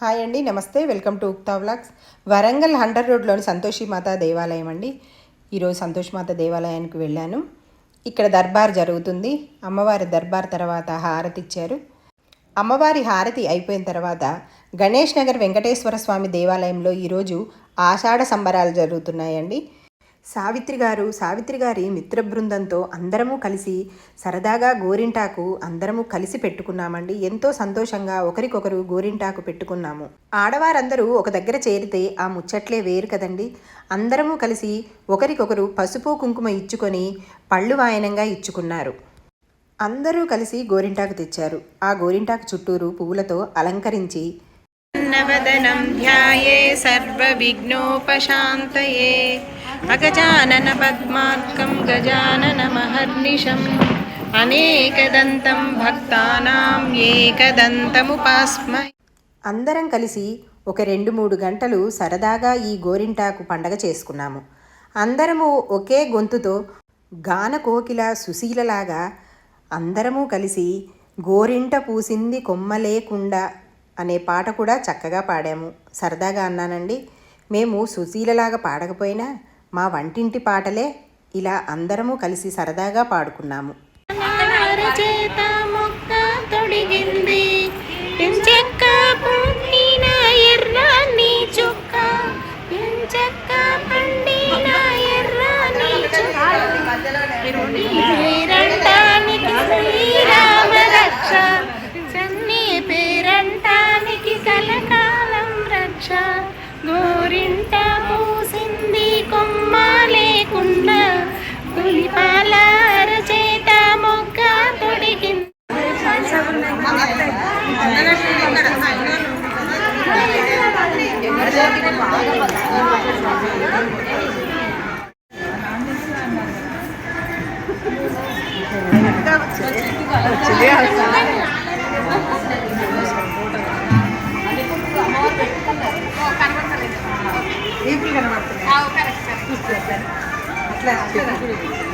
Hi అండి నమస్తే. Welcome to Ukta vlogs. Warangal hunter రోడ్లోని సంతోషి మాత దేవాలయం అండి. ఈరోజు సంతోషి మాత దేవాలయానికి వెళ్ళాను. ఇక్కడ దర్బార్ జరుగుతుంది. అమ్మవారి దర్బార్ తర్వాత హారతి ఇచ్చారు. అమ్మవారి హారతి అయిపోయిన తర్వాత గణేష్ నగర్ వెంకటేశ్వర స్వామి దేవాలయంలో ఈరోజు ఆషాఢ సంబరాలు జరుగుతున్నాయండి. సావిత్రి గారు సావిత్రి గారి మిత్ర బృందంతో అందరము కలిసి సరదాగా గోరింటాకు అందరము కలిసి పెట్టుకున్నామండి. ఎంతో సంతోషంగా ఒకరికొకరు గోరింటాకు పెట్టుకున్నాము. ఆడవారందరూ ఒక దగ్గర చేరితే ఆ ముచ్చట్లే వేరు కదండి. అందరము కలిసి ఒకరికొకరు పసుపు కుంకుమ ఇచ్చుకొని పళ్ళు వాయనంగా ఇచ్చుకున్నారు. అందరూ కలిసి గోరింటాకు తెచ్చారు. ఆ గోరింటాకు చుట్టూరు పువ్వులతో అలంకరించి నవదనం ధ్యాయే సర్వ విఘ్నోపశాంతయే పద్మార్కం గజానన మహర్నిషం అనేకదంతం భక్తానాం ఏకదంతముపాస్మ అందరం కలిసి ఒక రెండు మూడు గంటలు సరదాగా ఈ గోరింటాకు పండగ చేసుకున్నాము. అందరము ఒకే గొంతుతో గాన కోకిల సుశీలలాగా అందరము కలిసి గోరింట పూసింది కొమ్మ లేకుండా అనే పాట కూడా చక్కగా పాడాము. సరదాగా అన్నానండి. మేము సుశీలలాగా పాడకపోయినా మా వంటింటి పాటలే ఇలా అందరము కలిసి సరదాగా పాడుకున్నాము. చేత ఊరింట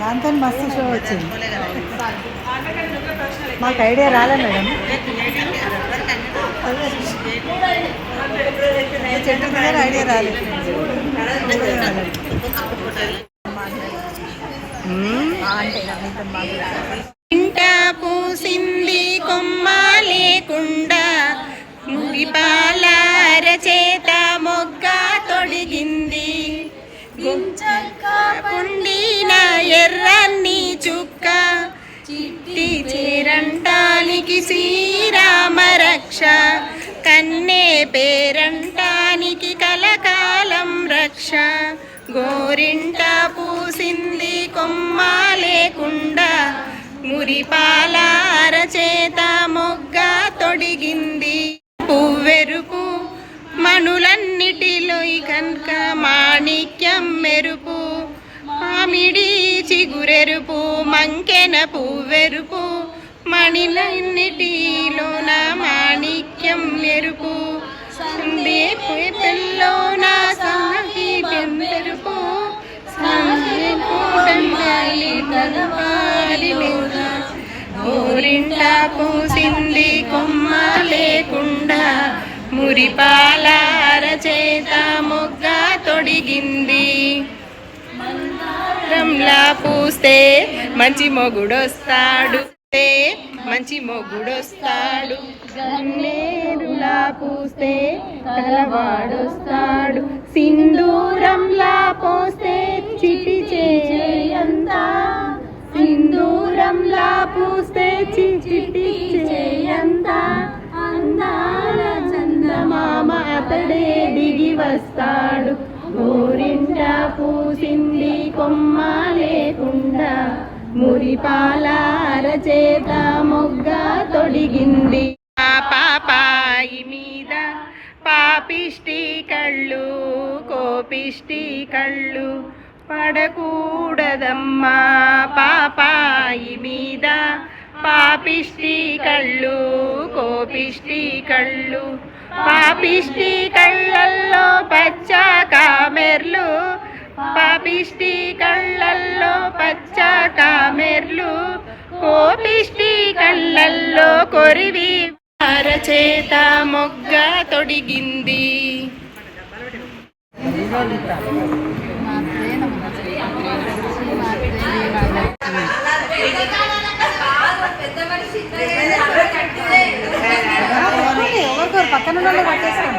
దాంతో మస్తు షో వచ్చింది. మాకు ఐడియా రాలే మేడం. చెట్టు మీద ఐడియా రాలేదు. ఇంట పూసింది కొమ్మ లేకుండా ముగిపాల చేత మొగ్గ తొడిగింది. గుంచక్క పుండిన ఎర్రన్ని చుక్క చిట్టి చేరంటానికి శ్రీరామ రక్ష కన్నే పేరంటానికి కలకాలం రక్ష. గోరింట పూసింది కొమ్మ లేకుండా మురిపాల అరచేత మొగ్గ తొడిగింది. పువ్వెరుపు మణులన్నిటిలో కనుక మాణిక్యం మెరుపు. మామిడి చిగురెరుపు మంకెన పువ్వెరుపు మణిలన్నిటిలోన మాణిక్యం మెరుపు. సందేపు పెళ్ళోన సన్నహి పెంపెరుపు ఊరింట పూసింది కొమ్మ లేకుండా మురిపాల అరచేత మొగ్గ తొడిగింది. రంలా పూస్తే మంచి మొగుడొస్తాడు. మంచి మొగుడొస్తాడు. గన్నేరులా పూస్తే కలవాడొస్తాడు సింధూరంలా పోస్తే చిటి చేయంతా. సింధూరంలా పూస్తే చిటి చేయంతా. అందాల చందమామ అతడే దిగి వస్తాడు. గోరింట పూసింది కొమ్మ లేకుండా. మురిపాల చేత మొగ్గ తొడిగింది. పాపాయి మీద పాపిష్టి కళ్ళు కోపిష్టి కళ్ళు పడకూడదమ్మా. పాపాయి మీద పాపిష్టి కళ్ళు కోపిష్టి కళ్ళు పాపిష్టి కళ్ళల్లో పచ్చ కామెర్లు పాపిష్టి కళ్ళల్లో పచ్చ కామెర్లు కోపిష్టి కళ్ళల్లో కొరివి. అరచేత మొగ్గ తొడిగింది. పక్కన పట్టేస్తాను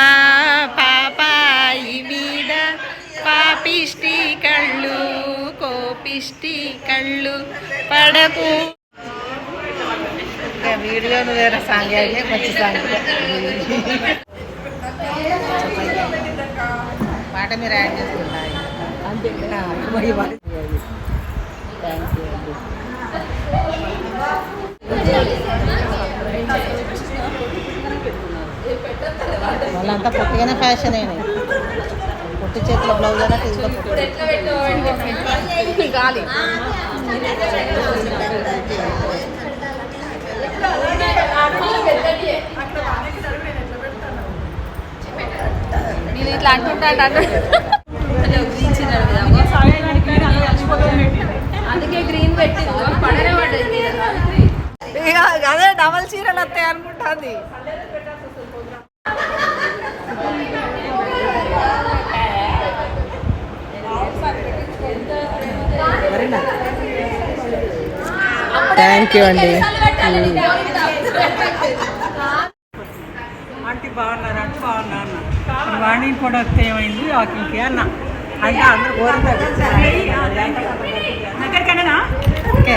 పడకూడదమ్మా పాపాయి మీద పాపిష్టి కళ్ళు కోపిష్టి కళ్ళు పడకు. వీడియోను వేరే సాంగ్ అయితే మంచి సాంగ్. పాట మీరు యాడ్ చేసుకుంటారు. అంతే. థ్యాంక్ యూ అండి. వాళ్ళంతా పొట్టిగానే ఫ్యాషన్ అయినాయి. పొట్టి చేతుల బ్లౌజ్ అయినా తీసులో గాలి. నేను ఇట్లా అంటుంటాను అందుకే గ్రీన్ పెట్టింది పడనే పడ్డది అదే డబల్ చీరలు వస్తాయి అనుకుంటుంది. థ్యాంక్ యూ అండి ఆంటీ బాగున్నారు? అంటే బాగున్నా అన్న. వాణి కూడా వస్తే ఏమైంది? వాకింగ్కి అన్న. అంటే అందరూ కోరుతారు ఓకే.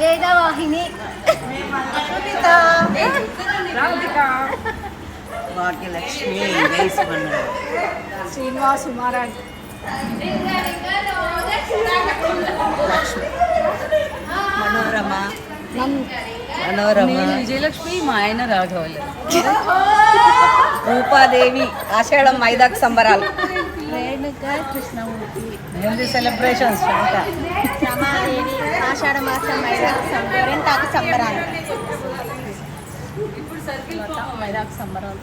వేదవాహిని. భాగ్యలక్ష్మి శ్రీనివాస్ మహారాజ్. మనోరమ. మనోరమ. విజయలక్ష్మి మా ఆయన రాఘవల్లి రూపాదేవి ఆషాఢం మైదాకు సంబరాలు. రేణుక కృష్ణమూర్తి. హెల్దీ సెలబ్రేషన్స్ అంట రమాదేవి ఆషాఢ మాసం గోరెంటాకు సంబరాలు. మైదాకు సంబరాలు.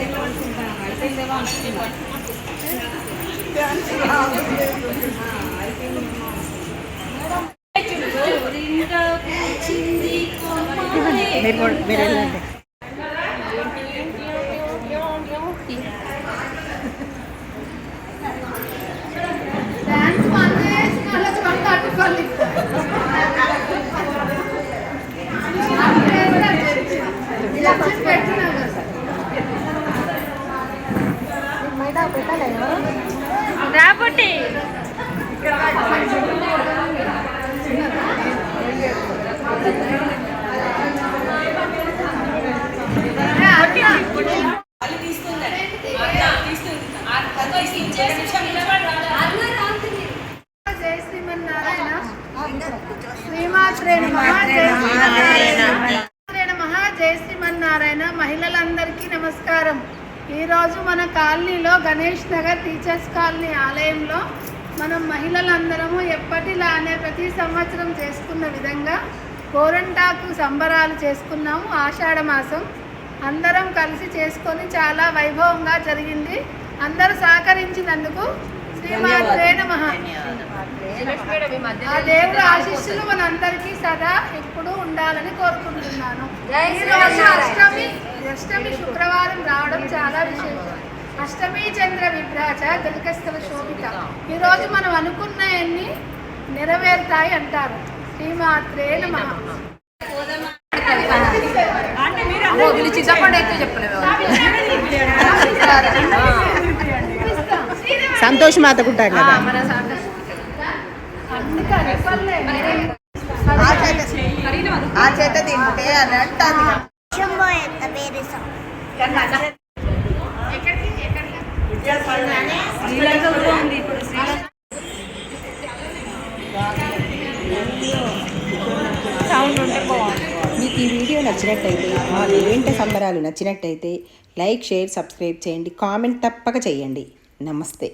మీరు మీరు వెళ్ళండి రాబట్టి జై శ్రీమన్నారాయణ శ్రీమాత్రే నమః జై శ్రీమాత్రే నమః శ్రీమన్నారాయణ. మహిళలందరికీ నమస్కారం. ఈరోజు మన కాలనీలో గణేష్ నగర్ టీచర్స్ కాలనీ ఆలయంలో మనం మహిళలందరము ఎప్పటిలానే ప్రతి సంవత్సరం చేసుకున్న విధంగా గోరంటాకు సంబరాలు చేసుకున్నాము ఆషాఢ మాసం. అందరం కలిసి చేసుకొని చాలా వైభవంగా జరిగింది. అందరూ సహకరించినందుకు ఆ దేవుడు ఆశీస్సులు మనందరికీ సదా ఎప్పుడూ ఉండాలని కోరుకుంటున్నాను. అష్టమి అష్టమి శుక్రవారం రావడం చాలా విశేషం. అష్టమి చంద్ర విభ్రాజ గలికస్థల శోభిత. ఈ రోజు మనం అనుకున్నవన్నీ నెరవేరుతాయి అంటారు. శ్రీమాత్రే నమః. సంతోష్ మాతకుంటాం కదా. ఆ చేత తింటే అని మీకు ఈ వీడియో నచ్చినట్టయితే మా ఏంట సంబరాలు నచ్చినట్టయితే లైక్ షేర్ సబ్స్క్రైబ్ చేయండి. కామెంట్ తప్పక చేయండి. నమస్తే.